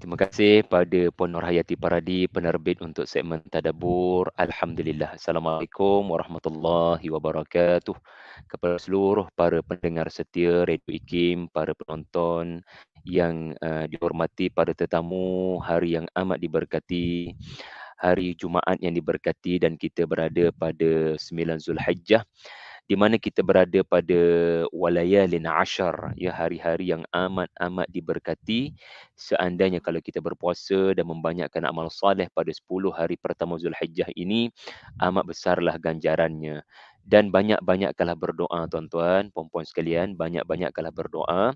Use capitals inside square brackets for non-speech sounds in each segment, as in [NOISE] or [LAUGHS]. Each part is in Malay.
Terima kasih pada Puan Nurhayati Paradi, penerbit untuk segmen Tadabur. Alhamdulillah. Assalamualaikum warahmatullahi wabarakatuh. Kepada seluruh para pendengar setia Radio IKIM, para penonton yang uh, dihormati, para tetamu, hari yang amat diberkati, hari Jumaat yang diberkati dan kita berada pada 9 Zulhijjah di mana kita berada pada walayalin ashar ya hari-hari yang amat-amat diberkati. Seandainya kalau kita berpuasa dan membanyakkan amal soleh pada 10 hari pertama Zulhijjah ini amat besarlah ganjarannya dan banyak-banyakkanlah berdoa tuan-tuan puan-puan sekalian banyak-banyakkanlah berdoa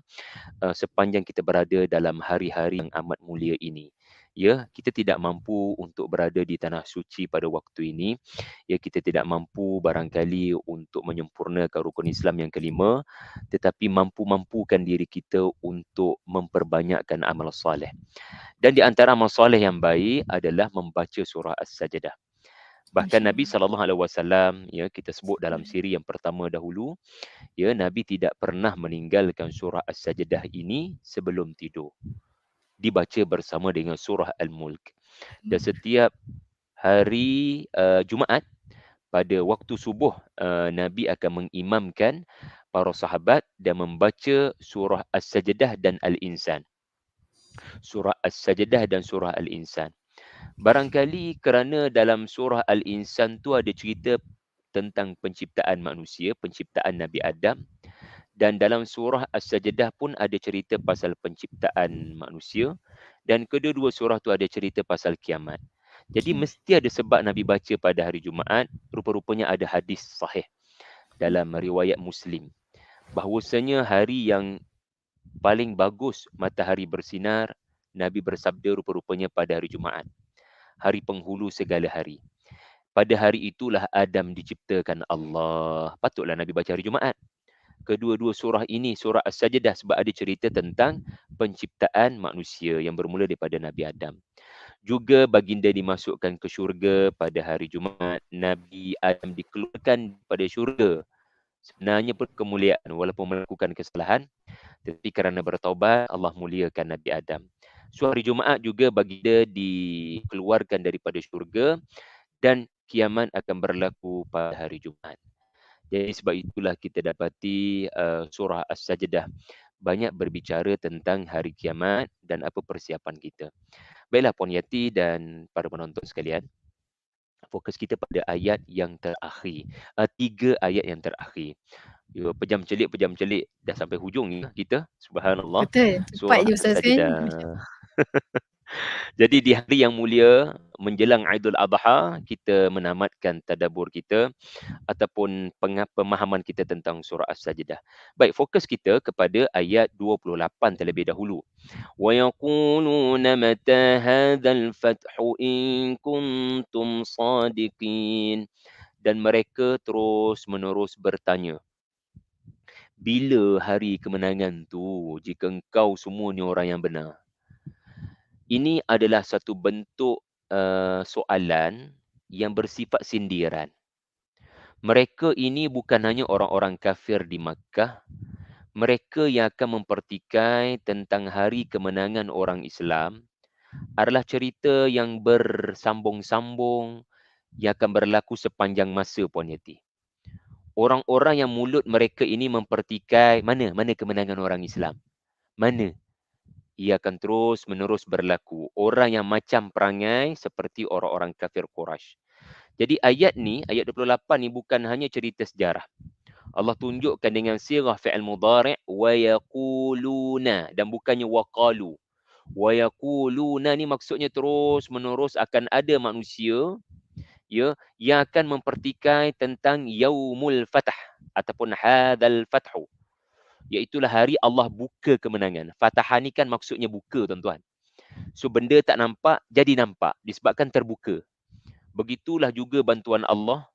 uh, sepanjang kita berada dalam hari-hari yang amat mulia ini. Ya kita tidak mampu untuk berada di tanah suci pada waktu ini. Ya kita tidak mampu barangkali untuk menyempurnakan rukun Islam yang kelima tetapi mampu-mampukan diri kita untuk memperbanyakkan amal soleh. Dan di antara amal soleh yang baik adalah membaca surah as-sajdah bahkan Nabi sallallahu alaihi wasallam ya kita sebut dalam siri yang pertama dahulu ya Nabi tidak pernah meninggalkan surah as-sajdah ini sebelum tidur dibaca bersama dengan surah Al-Mulk. Dan hmm. setiap hari uh, Jumaat pada waktu subuh uh, Nabi akan mengimamkan para sahabat dan membaca surah As-Sajdah dan Al-Insan. Surah As-Sajdah dan surah Al-Insan. Barangkali kerana dalam surah Al-Insan tu ada cerita tentang penciptaan manusia, penciptaan Nabi Adam dan dalam surah As-Sajdah pun ada cerita pasal penciptaan manusia dan kedua-dua surah tu ada cerita pasal kiamat. Jadi mesti ada sebab Nabi baca pada hari Jumaat, rupa-rupanya ada hadis sahih dalam riwayat Muslim. Bahawasanya hari yang paling bagus matahari bersinar, Nabi bersabda rupa-rupanya pada hari Jumaat. Hari penghulu segala hari. Pada hari itulah Adam diciptakan Allah. Patutlah Nabi baca hari Jumaat kedua-dua surah ini surah As-Sajdah sebab ada cerita tentang penciptaan manusia yang bermula daripada Nabi Adam. Juga baginda dimasukkan ke syurga pada hari Jumaat. Nabi Adam dikeluarkan pada syurga. Sebenarnya pun kemuliaan walaupun melakukan kesalahan. Tetapi kerana bertaubat Allah muliakan Nabi Adam. So hari Jumaat juga baginda dikeluarkan daripada syurga. Dan kiamat akan berlaku pada hari Jumaat. Jadi sebab itulah kita dapati uh, surah As-Sajdah banyak berbicara tentang hari kiamat dan apa persiapan kita. Baiklah Puan Yati dan para penonton sekalian. Fokus kita pada ayat yang terakhir. Uh, tiga ayat yang terakhir. Yo, pejam celik, pejam celik dah sampai hujung ya kita. Subhanallah. Betul. Cepat je Ustaz. [LAUGHS] [LAUGHS] Jadi di hari yang mulia menjelang Aidul Adha kita menamatkan tadabbur kita ataupun pemahaman kita tentang surah As-Sajdah. Baik, fokus kita kepada ayat 28 terlebih dahulu. Wa yaquluna mata hadzal fathu in kuntum sadiqin dan mereka terus menerus bertanya bila hari kemenangan tu jika engkau semua ni orang yang benar ini adalah satu bentuk uh, soalan yang bersifat sindiran. Mereka ini bukan hanya orang-orang kafir di Makkah. Mereka yang akan mempertikai tentang hari kemenangan orang Islam adalah cerita yang bersambung-sambung yang akan berlaku sepanjang masa Puan Yati. Orang-orang yang mulut mereka ini mempertikai mana mana kemenangan orang Islam. Mana ia akan terus menerus berlaku. Orang yang macam perangai seperti orang-orang kafir Quraisy. Jadi ayat ni, ayat 28 ni bukan hanya cerita sejarah. Allah tunjukkan dengan sirah fi'il mudhari' wa yaquluna dan bukannya waqalu. Wa yaquluna ni maksudnya terus menerus akan ada manusia ya yang akan mempertikai tentang yaumul fath ataupun hadzal fathu Iaitulah hari Allah buka kemenangan. Fatahah ni kan maksudnya buka tuan-tuan. So benda tak nampak jadi nampak disebabkan terbuka. Begitulah juga bantuan Allah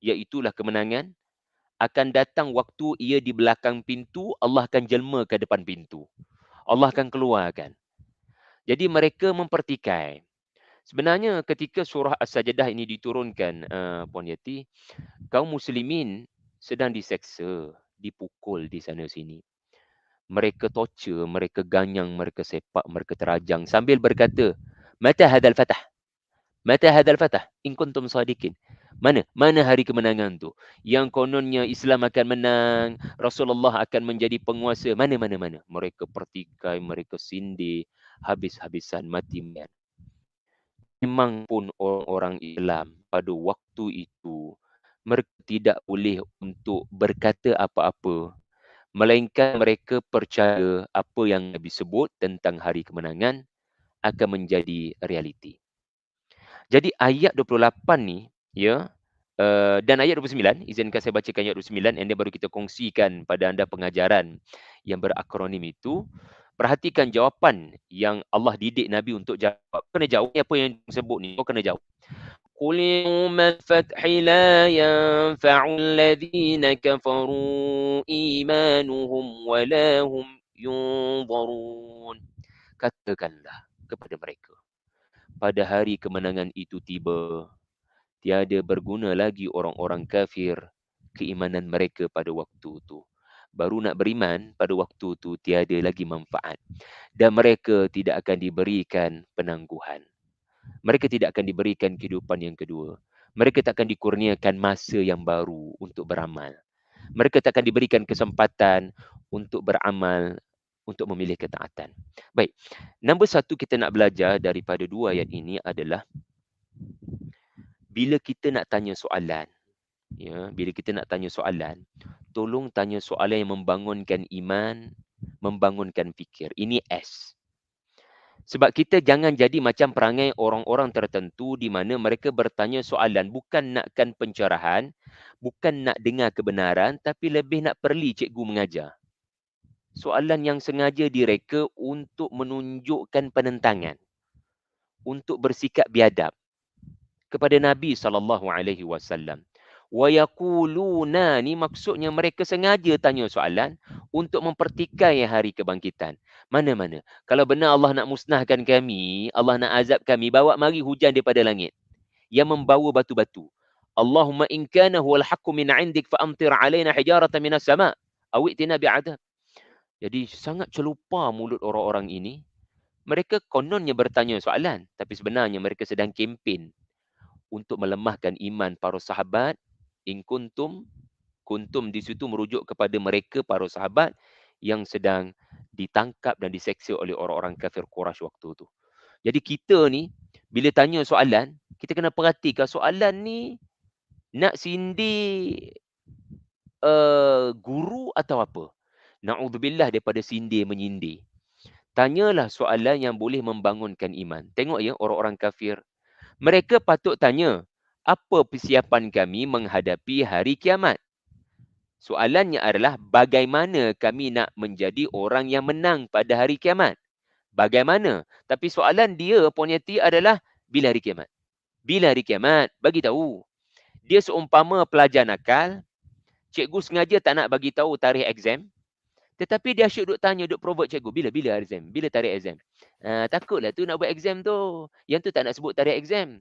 iaitulah kemenangan akan datang waktu ia di belakang pintu Allah akan jelma ke depan pintu. Allah akan keluarkan. Jadi mereka mempertikai. Sebenarnya ketika surah As-Sajdah ini diturunkan uh, Puan Yati, kaum muslimin sedang diseksa dipukul di sana sini. Mereka torture, mereka ganyang, mereka sepak, mereka terajang sambil berkata, "Mata hadal fatah?" Mata hadal fatah? In kuntum sadiqin. Mana? Mana hari kemenangan tu? Yang kononnya Islam akan menang, Rasulullah akan menjadi penguasa. Mana, mana, mana? Mereka pertikai, mereka sindir, habis-habisan, mati. Memang pun orang-orang Islam pada waktu itu, tidak boleh untuk berkata apa-apa. Melainkan mereka percaya apa yang Nabi sebut tentang hari kemenangan akan menjadi realiti. Jadi ayat 28 ni, ya, uh, dan ayat 29, izinkan saya bacakan ayat 29 and then baru kita kongsikan pada anda pengajaran yang berakronim itu. Perhatikan jawapan yang Allah didik Nabi untuk jawab. Kena jawab apa yang disebut ni. Kau kena jawab. قل يوم الفتح لا ينفع الذين كفروا إيمانهم ولا هم ينظرون katakanlah kepada mereka pada hari kemenangan itu tiba, tiada berguna lagi orang-orang kafir keimanan mereka pada waktu itu. Baru nak beriman pada waktu itu tiada lagi manfaat. Dan mereka tidak akan diberikan penangguhan. Mereka tidak akan diberikan kehidupan yang kedua. Mereka tak akan dikurniakan masa yang baru untuk beramal. Mereka tak akan diberikan kesempatan untuk beramal untuk memilih ketaatan. Baik. Nombor satu kita nak belajar daripada dua ayat ini adalah bila kita nak tanya soalan, ya, bila kita nak tanya soalan, tolong tanya soalan yang membangunkan iman, membangunkan fikir. Ini S. Sebab kita jangan jadi macam perangai orang-orang tertentu di mana mereka bertanya soalan. Bukan nakkan pencerahan, bukan nak dengar kebenaran tapi lebih nak perli cikgu mengajar. Soalan yang sengaja direka untuk menunjukkan penentangan untuk bersikap biadab kepada Nabi sallallahu alaihi wasallam wa yaquluna ni maksudnya mereka sengaja tanya soalan untuk mempertikai hari kebangkitan mana-mana kalau benar Allah nak musnahkan kami Allah nak azab kami bawa mari hujan daripada langit yang membawa batu-batu Allahumma in kana huwal haqqu min 'indik fa amtir 'alaina hijaratan minas sama' aw itina bi'adab jadi sangat celupa mulut orang-orang ini. Mereka kononnya bertanya soalan. Tapi sebenarnya mereka sedang kempen untuk melemahkan iman para sahabat. In kuntum, kuntum di situ merujuk kepada mereka para sahabat yang sedang ditangkap dan diseksa oleh orang-orang kafir Quraisy waktu itu. Jadi kita ni bila tanya soalan, kita kena perhatikan soalan ni nak sindir uh, guru atau apa? Na'udzubillah daripada sindir menyindir. Tanyalah soalan yang boleh membangunkan iman. Tengok ya orang-orang kafir. Mereka patut tanya, apa persiapan kami menghadapi hari kiamat? Soalannya adalah bagaimana kami nak menjadi orang yang menang pada hari kiamat? Bagaimana? Tapi soalan dia ponyati adalah bila hari kiamat? Bila hari kiamat? Bagi tahu. Dia seumpama pelajar nakal, cikgu sengaja tak nak bagi tahu tarikh exam, tetapi dia asyik duk tanya, duk provoke cikgu. Bila? Bila exam? Bila tarikh exam? Uh, takutlah tu nak buat exam tu. Yang tu tak nak sebut tarikh exam.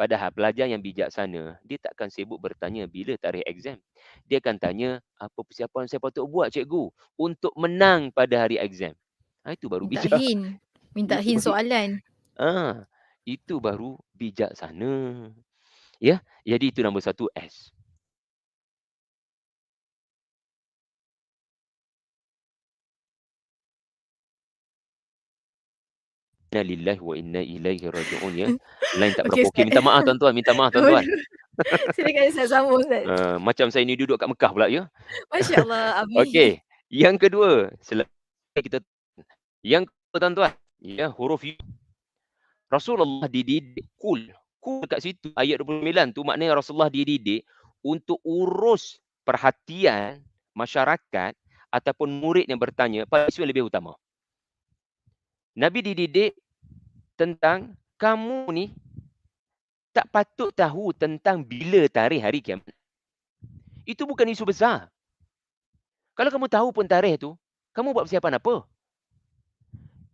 Padahal pelajar yang bijaksana, dia takkan sibuk bertanya bila tarikh exam. Dia akan tanya, apa persiapan saya patut buat cikgu untuk menang pada hari exam. Ha, itu baru Minta bijak. hin. Minta hin soalan. Ah, itu baru bijaksana. Ya, jadi itu nombor satu S. inna lillahi wa inna ilaihi raji'un ya. Lain tak berapa okey. Minta maaf tuan-tuan, minta maaf tuan-tuan. [LAUGHS] Silakan saya sambung Ustaz. Uh, macam saya ni duduk kat Mekah pula ya. Masya-Allah. [LAUGHS] Okey. Yang kedua, selepas kita yang kedua tuan-tuan, ya huruf U. Rasulullah dididik kul. Kul kat situ ayat 29 tu maknanya Rasulullah dididik untuk urus perhatian masyarakat ataupun murid yang bertanya pada isu yang lebih utama. Nabi dididik tentang kamu ni tak patut tahu tentang bila tarikh hari kiamat. Itu bukan isu besar. Kalau kamu tahu pun tarikh tu, kamu buat persiapan apa?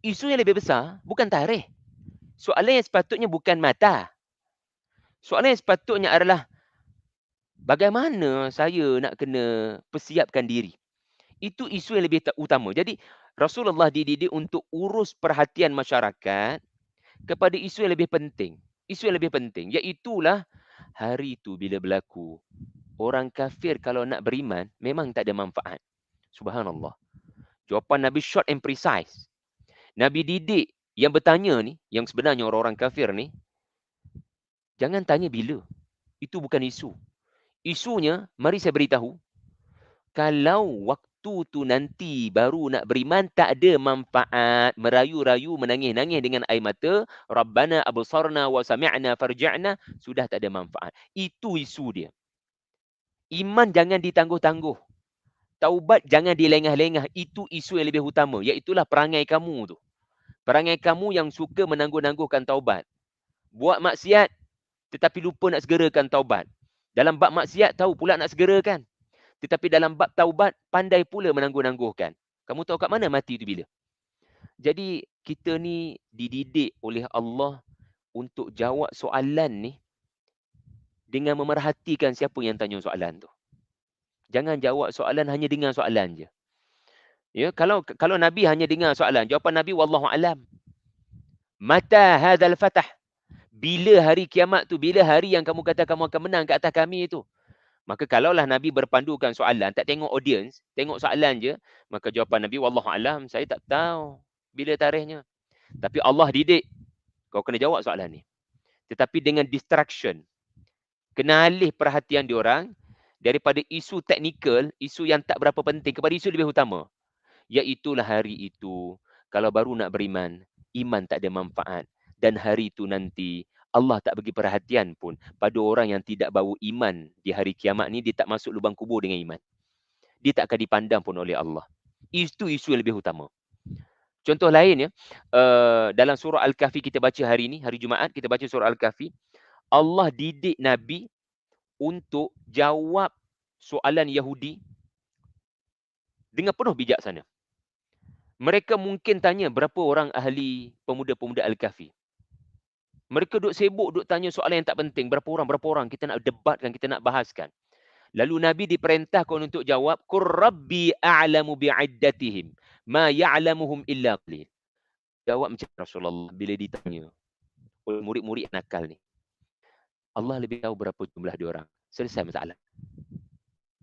Isu yang lebih besar bukan tarikh. Soalan yang sepatutnya bukan mata. Soalan yang sepatutnya adalah bagaimana saya nak kena persiapkan diri. Itu isu yang lebih utama. Jadi Rasulullah dididik untuk urus perhatian masyarakat kepada isu yang lebih penting. Isu yang lebih penting iaitulah hari itu bila berlaku orang kafir kalau nak beriman memang tak ada manfaat. Subhanallah. Jawapan Nabi short and precise. Nabi didik yang bertanya ni, yang sebenarnya orang-orang kafir ni, jangan tanya bila. Itu bukan isu. Isunya, mari saya beritahu, kalau waktu tu nanti baru nak beriman, tak ada manfaat merayu-rayu, menangis-nangis dengan air mata, Rabbana absarna wa sami'na farji'na, sudah tak ada manfaat. Itu isu dia. Iman jangan ditangguh-tangguh. Taubat jangan dilengah-lengah. Itu isu yang lebih utama. Iaitulah perangai kamu tu. Perangai kamu yang suka menangguh-nangguhkan taubat. Buat maksiat tetapi lupa nak segerakan taubat. Dalam bab maksiat tahu pula nak segerakan. Tetapi dalam bab taubat pandai pula menangguh-nangguhkan. Kamu tahu kat mana mati itu bila? Jadi kita ni dididik oleh Allah untuk jawab soalan ni dengan memerhatikan siapa yang tanya soalan tu. Jangan jawab soalan hanya dengan soalan je. Ya, kalau kalau Nabi hanya dengar soalan, jawapan Nabi wallahu alam. Mata hadzal fatah? Bila hari kiamat tu? Bila hari yang kamu kata kamu akan menang ke atas kami itu? Maka kalaulah Nabi berpandukan soalan, tak tengok audience, tengok soalan je, maka jawapan Nabi wallahu alam, saya tak tahu bila tarikhnya. Tapi Allah didik kau kena jawab soalan ni. Tetapi dengan distraction, kena alih perhatian diorang daripada isu teknikal, isu yang tak berapa penting kepada isu lebih utama iaitulah hari itu kalau baru nak beriman iman tak ada manfaat dan hari itu nanti Allah tak bagi perhatian pun pada orang yang tidak bau iman di hari kiamat ni dia tak masuk lubang kubur dengan iman. Dia tak akan dipandang pun oleh Allah. Itu isu yang lebih utama. Contoh lain ya uh, dalam surah al-kahfi kita baca hari ini hari jumaat kita baca surah al-kahfi Allah didik nabi untuk jawab soalan Yahudi dengan penuh bijaksana. Mereka mungkin tanya berapa orang ahli pemuda-pemuda Al-Kahfi. Mereka duk sibuk duk tanya soalan yang tak penting. Berapa orang, berapa orang. Kita nak debatkan, kita nak bahaskan. Lalu Nabi diperintahkan untuk jawab. Qur Rabbi a'lamu bi'iddatihim. Ma ya'lamuhum illa qalil. Jawab macam Rasulullah bila ditanya. Oleh murid-murid nakal ni. Allah lebih tahu berapa jumlah dia orang. Selesai masalah.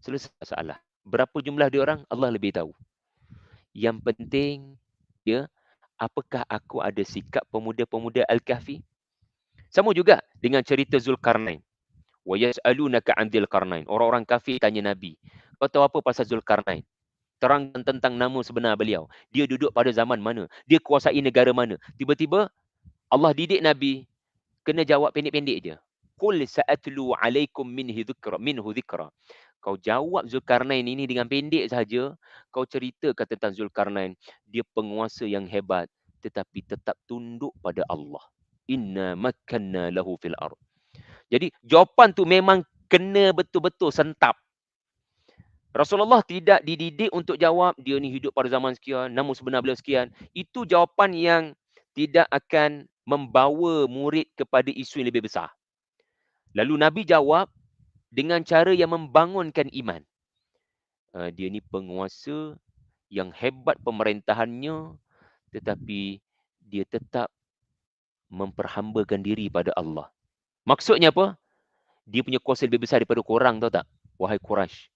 Selesai masalah. Berapa jumlah dia orang, Allah lebih tahu. Yang penting ya, apakah aku ada sikap pemuda-pemuda Al-Kahfi? Sama juga dengan cerita Zulkarnain. Wa yas'alunaka 'an Dzulkarnain. Orang-orang kafir tanya Nabi, "Kau tahu apa pasal Zulkarnain?" Terangkan tentang nama sebenar beliau. Dia duduk pada zaman mana? Dia kuasai negara mana? Tiba-tiba Allah didik Nabi kena jawab pendek-pendek je. Qul sa'atlu 'alaikum minhu dzikra minhu dzikra kau jawab Zulkarnain ini dengan pendek saja, kau ceritakan tentang Zulkarnain, dia penguasa yang hebat tetapi tetap tunduk pada Allah. Inna makanna lahu fil ard. Jadi jawapan tu memang kena betul-betul sentap. Rasulullah tidak dididik untuk jawab dia ni hidup pada zaman sekian, namun sebenar beliau sekian. Itu jawapan yang tidak akan membawa murid kepada isu yang lebih besar. Lalu Nabi jawab, dengan cara yang membangunkan iman. Uh, dia ni penguasa yang hebat pemerintahannya tetapi dia tetap memperhambakan diri pada Allah. Maksudnya apa? Dia punya kuasa lebih besar daripada korang tahu tak? Wahai Quraisy.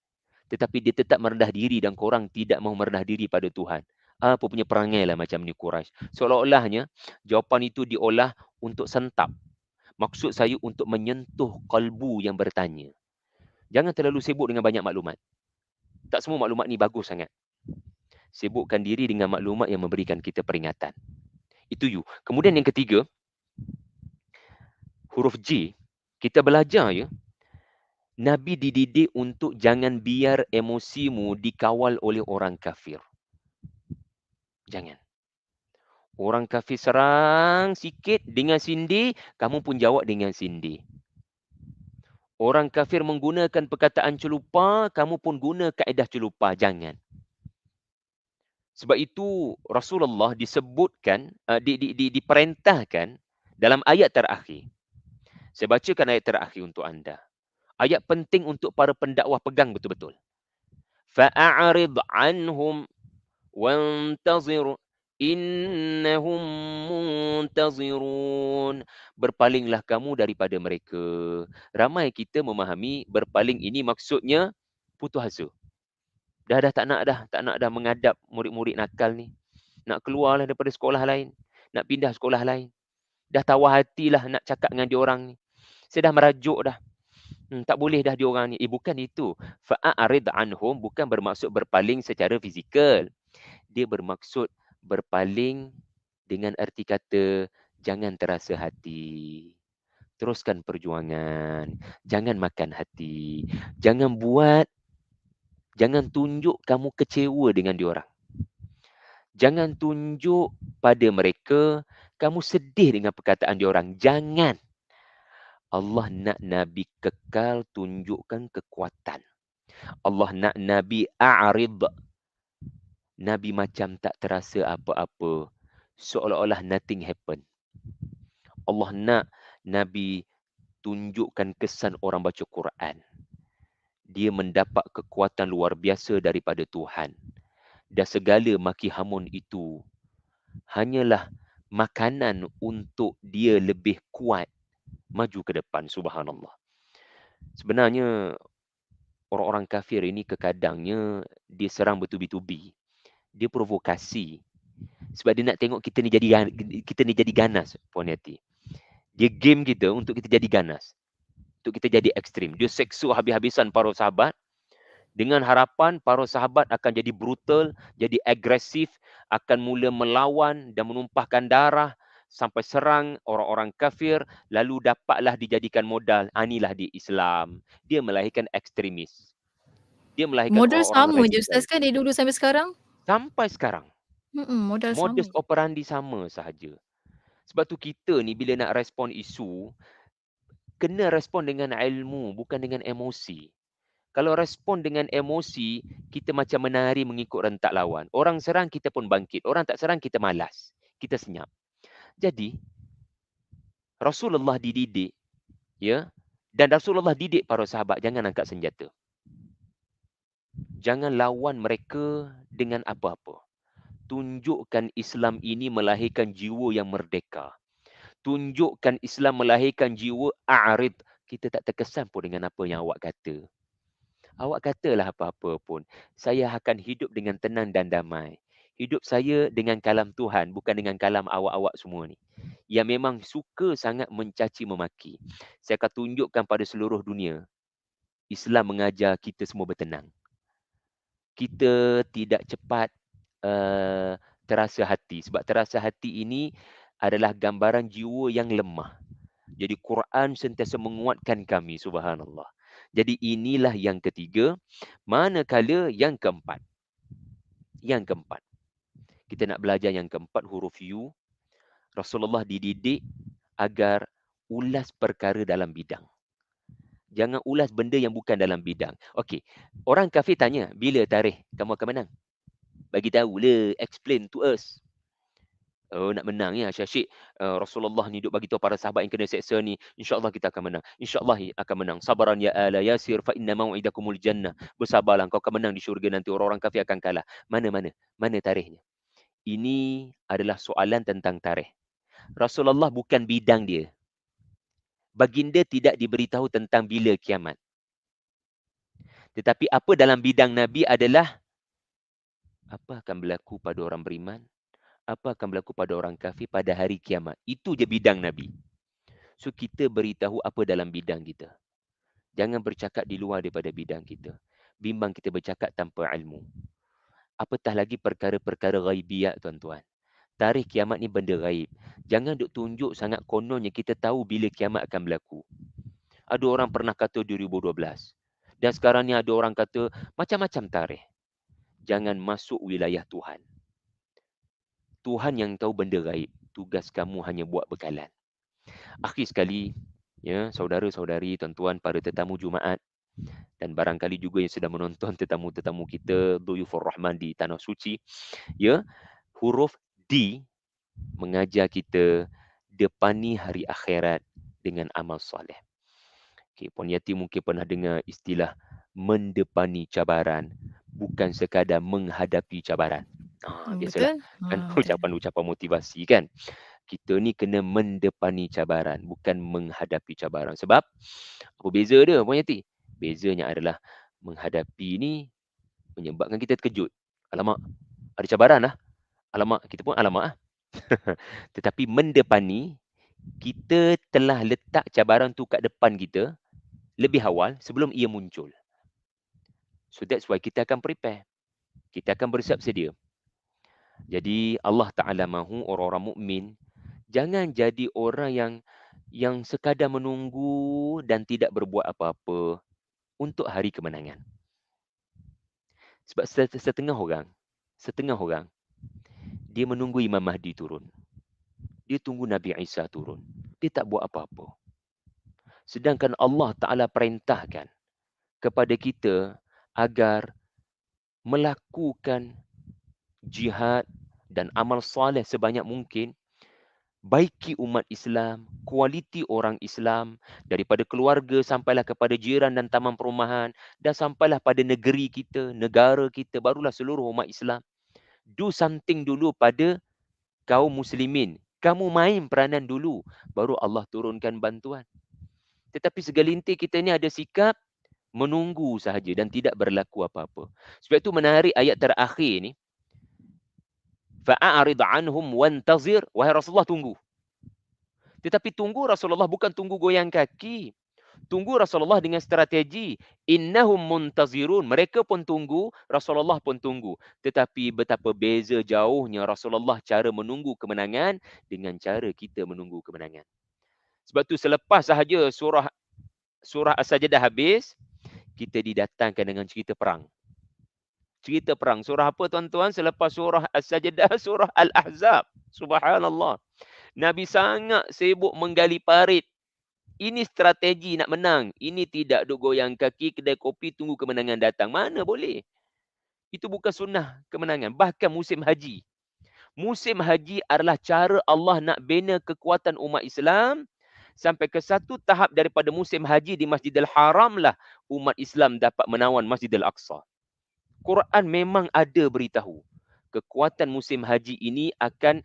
Tetapi dia tetap merendah diri dan korang tidak mahu merendah diri pada Tuhan. Apa punya perangai lah macam ni Quraisy. Seolah-olahnya jawapan itu diolah untuk sentap. Maksud saya untuk menyentuh kalbu yang bertanya. Jangan terlalu sibuk dengan banyak maklumat. Tak semua maklumat ni bagus sangat. Sibukkan diri dengan maklumat yang memberikan kita peringatan. Itu you. Kemudian yang ketiga, huruf J, kita belajar ya, Nabi dididik untuk jangan biar emosimu dikawal oleh orang kafir. Jangan. Orang kafir serang sikit dengan sindi, kamu pun jawab dengan sindi. Orang kafir menggunakan perkataan celupa, kamu pun guna kaedah celupa. Jangan. Sebab itu Rasulullah disebutkan, uh, di, di, di, diperintahkan dalam ayat terakhir. Saya bacakan ayat terakhir untuk anda. Ayat penting untuk para pendakwah pegang betul-betul. fa'arid anhum wantazir innahum muntazirun. Berpalinglah kamu daripada mereka. Ramai kita memahami berpaling ini maksudnya putus asa. Dah dah tak nak dah tak nak dah mengadap murid-murid nakal ni. Nak keluarlah daripada sekolah lain nak pindah sekolah lain. Dah tawar hatilah nak cakap dengan dia orang ni saya dah merajuk dah Hmm, tak boleh dah dia orang ni. Eh bukan itu. Fa'arid anhum bukan bermaksud berpaling secara fizikal. Dia bermaksud berpaling dengan erti kata jangan terasa hati. Teruskan perjuangan. Jangan makan hati. Jangan buat jangan tunjuk kamu kecewa dengan dia orang. Jangan tunjuk pada mereka kamu sedih dengan perkataan dia orang. Jangan. Allah nak Nabi kekal tunjukkan kekuatan. Allah nak Nabi a'rid. Nabi macam tak terasa apa-apa. Seolah-olah nothing happen. Allah nak Nabi tunjukkan kesan orang baca Quran. Dia mendapat kekuatan luar biasa daripada Tuhan. Dan segala maki hamun itu hanyalah makanan untuk dia lebih kuat maju ke depan subhanallah. Sebenarnya orang-orang kafir ini kekadangnya dia serang bertubi-tubi. Dia provokasi. Sebab dia nak tengok kita ni jadi kita ni jadi ganas puan hati dia game kita untuk kita jadi ganas. Untuk kita jadi ekstrim. Dia seksu habis-habisan para sahabat. Dengan harapan para sahabat akan jadi brutal, jadi agresif, akan mula melawan dan menumpahkan darah, sampai serang orang-orang kafir lalu dapatlah dijadikan modal. Anilah ah, di Islam. Dia melahirkan ekstremis. Dia melahirkan modal sama je ustaz kan dari dulu sampai sekarang? Sampai sekarang. Mm-mm, modal modus sama operandi sama sahaja. Sebab tu kita ni bila nak respon isu kena respon dengan ilmu bukan dengan emosi. Kalau respon dengan emosi, kita macam menari mengikut rentak lawan. Orang serang, kita pun bangkit. Orang tak serang, kita malas. Kita senyap. Jadi Rasulullah dididik ya dan Rasulullah didik para sahabat jangan angkat senjata. Jangan lawan mereka dengan apa-apa. Tunjukkan Islam ini melahirkan jiwa yang merdeka. Tunjukkan Islam melahirkan jiwa a'rid. Kita tak terkesan pun dengan apa yang awak kata. Awak katalah apa-apa pun. Saya akan hidup dengan tenang dan damai hidup saya dengan kalam Tuhan bukan dengan kalam awak-awak semua ni. Yang memang suka sangat mencaci memaki. Saya akan tunjukkan pada seluruh dunia Islam mengajar kita semua bertenang. Kita tidak cepat uh, terasa hati. Sebab terasa hati ini adalah gambaran jiwa yang lemah. Jadi Quran sentiasa menguatkan kami subhanallah. Jadi inilah yang ketiga. Manakala yang keempat? Yang keempat kita nak belajar yang keempat huruf U. Rasulullah dididik agar ulas perkara dalam bidang. Jangan ulas benda yang bukan dalam bidang. Okey, orang kafir tanya, bila tarikh kamu akan menang? Bagi tahu le, explain to us. Oh, nak menang ya Syekh. Uh, Rasulullah ni duk bagi tahu para sahabat yang kena seksa ni, insya-Allah kita akan menang. Insya-Allah akan menang. Sabaran ya ala yasir fa inna mau'idakumul jannah. Bersabarlah kau akan menang di syurga nanti orang-orang kafir akan kalah. Mana mana? Mana tarikhnya? Ini adalah soalan tentang tarikh. Rasulullah bukan bidang dia. Baginda tidak diberitahu tentang bila kiamat. Tetapi apa dalam bidang Nabi adalah apa akan berlaku pada orang beriman? Apa akan berlaku pada orang kafir pada hari kiamat? Itu je bidang Nabi. So kita beritahu apa dalam bidang kita. Jangan bercakap di luar daripada bidang kita. Bimbang kita bercakap tanpa ilmu apatah lagi perkara-perkara ghaibiyat tuan-tuan. Tarikh kiamat ni benda gaib. Jangan duk tunjuk sangat kononnya kita tahu bila kiamat akan berlaku. Ada orang pernah kata 2012. Dan sekarang ni ada orang kata macam-macam tarikh. Jangan masuk wilayah Tuhan. Tuhan yang tahu benda gaib. Tugas kamu hanya buat bekalan. Akhir sekali, ya, saudara-saudari, tuan-tuan, para tetamu Jumaat, dan barangkali juga yang sedang menonton tetamu-tetamu kita Duyufur Rahman di Tanah Suci ya huruf D mengajar kita depani hari akhirat dengan amal soleh. Okey, Puan Yati mungkin pernah dengar istilah mendepani cabaran, bukan sekadar menghadapi cabaran. Ha, Mmm, biasalah betul. [LAUGHS] kan betul. ucapan-ucapan motivasi kan. Kita ni kena mendepani cabaran, bukan menghadapi cabaran. Sebab apa beza dia Puan Yati? Bezanya adalah menghadapi ni menyebabkan kita terkejut. Alamak, ada cabaran lah. Alamak, kita pun alamak lah. [LAUGHS] Tetapi mendepani, kita telah letak cabaran tu kat depan kita lebih awal sebelum ia muncul. So that's why kita akan prepare. Kita akan bersiap sedia. Jadi Allah Ta'ala mahu orang-orang mukmin jangan jadi orang yang yang sekadar menunggu dan tidak berbuat apa-apa untuk hari kemenangan. Sebab setengah orang, setengah orang, dia menunggu Imam Mahdi turun. Dia tunggu Nabi Isa turun. Dia tak buat apa-apa. Sedangkan Allah Ta'ala perintahkan kepada kita agar melakukan jihad dan amal soleh sebanyak mungkin baiki umat Islam, kualiti orang Islam daripada keluarga sampailah kepada jiran dan taman perumahan dan sampailah pada negeri kita, negara kita barulah seluruh umat Islam. Do something dulu pada kaum muslimin. Kamu main peranan dulu baru Allah turunkan bantuan. Tetapi segelintir kita ni ada sikap menunggu sahaja dan tidak berlaku apa-apa. Sebab itu menarik ayat terakhir ni. Fa'arid anhum wantazir. Wahai Rasulullah tunggu. Tetapi tunggu Rasulullah bukan tunggu goyang kaki. Tunggu Rasulullah dengan strategi. Innahum muntazirun. Mereka pun tunggu, Rasulullah pun tunggu. Tetapi betapa beza jauhnya Rasulullah cara menunggu kemenangan dengan cara kita menunggu kemenangan. Sebab tu selepas sahaja surah surah As-Sajdah habis, kita didatangkan dengan cerita perang. Cerita perang. Surah apa tuan-tuan? Selepas surah As-Sajdah, [LAUGHS] surah Al-Ahzab. Subhanallah. Nabi sangat sibuk menggali parit. Ini strategi nak menang. Ini tidak duk goyang kaki, kedai kopi, tunggu kemenangan datang. Mana boleh? Itu bukan sunnah kemenangan. Bahkan musim haji. Musim haji adalah cara Allah nak bina kekuatan umat Islam sampai ke satu tahap daripada musim haji di Masjidil Haram lah umat Islam dapat menawan Masjidil Aqsa. Quran memang ada beritahu kekuatan musim haji ini akan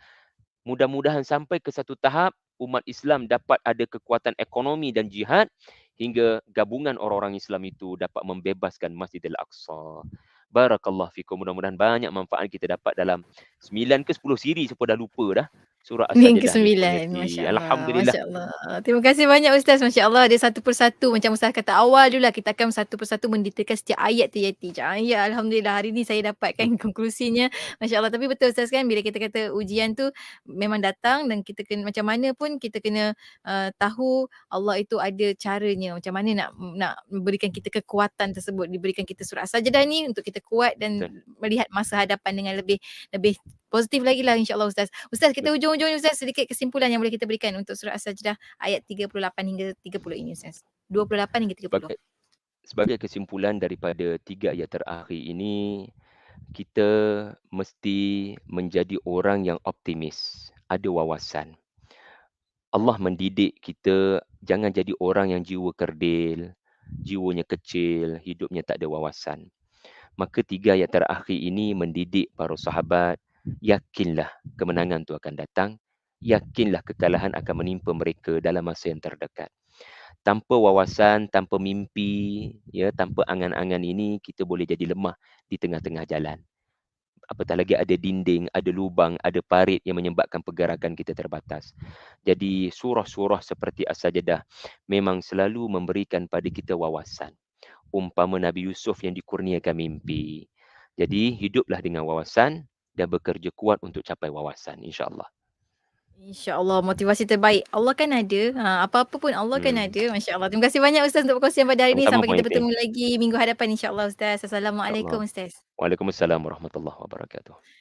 mudah-mudahan sampai ke satu tahap umat Islam dapat ada kekuatan ekonomi dan jihad hingga gabungan orang-orang Islam itu dapat membebaskan Masjidil Aqsa. Barakallah fikum. Mudah-mudahan banyak manfaat kita dapat dalam 9 ke 10 siri. Saya dah lupa dah surah Yang As-Sajdah ke-9. ni. Masya-Allah. Alhamdulillah. Masya-Allah. Terima kasih banyak Ustaz. Masya-Allah dia satu persatu macam Ustaz kata awal dululah kita akan satu persatu mendetailkan setiap ayat tu Yati. Ya alhamdulillah hari ni saya dapatkan [LAUGHS] konklusinya. Masya-Allah. Tapi betul Ustaz kan bila kita kata ujian tu memang datang dan kita kena macam mana pun kita kena uh, tahu Allah itu ada caranya macam mana nak nak memberikan kita kekuatan tersebut diberikan kita surah As-Sajdah ni untuk kita kuat dan Betul. melihat masa hadapan dengan lebih lebih positif lagi lah insya-Allah Ustaz. Ustaz kita Betul. hujung-hujung ni Ustaz sedikit kesimpulan yang boleh kita berikan untuk surah As-Sajdah ayat 38 hingga 30 ini Ustaz. 28 hingga 30. Sebagai, sebagai kesimpulan daripada tiga ayat terakhir ini, kita mesti menjadi orang yang optimis, ada wawasan. Allah mendidik kita jangan jadi orang yang jiwa kerdil, jiwanya kecil, hidupnya tak ada wawasan. Maka tiga ayat terakhir ini mendidik para sahabat, yakinlah kemenangan itu akan datang, yakinlah kekalahan akan menimpa mereka dalam masa yang terdekat. Tanpa wawasan, tanpa mimpi, ya, tanpa angan-angan ini kita boleh jadi lemah di tengah-tengah jalan. Apatah lagi ada dinding, ada lubang, ada parit yang menyebabkan pergerakan kita terbatas. Jadi surah-surah seperti As-Sajdah memang selalu memberikan pada kita wawasan. Umpama Nabi Yusuf yang dikurniakan mimpi. Jadi hiduplah dengan wawasan, dan bekerja kuat untuk capai wawasan insya-Allah. Insya-Allah motivasi terbaik. Allah kan ada. Ha, apa-apa pun Allah kan Hmm. ada. Masya-Allah. Terima kasih banyak Ustaz untuk perkongsian pada hari ini. Sampai kita bertemu lagi minggu hadapan insya-Allah Ustaz. Assalamualaikum Ustaz. Waalaikumsalam warahmatullahi wabarakatuh.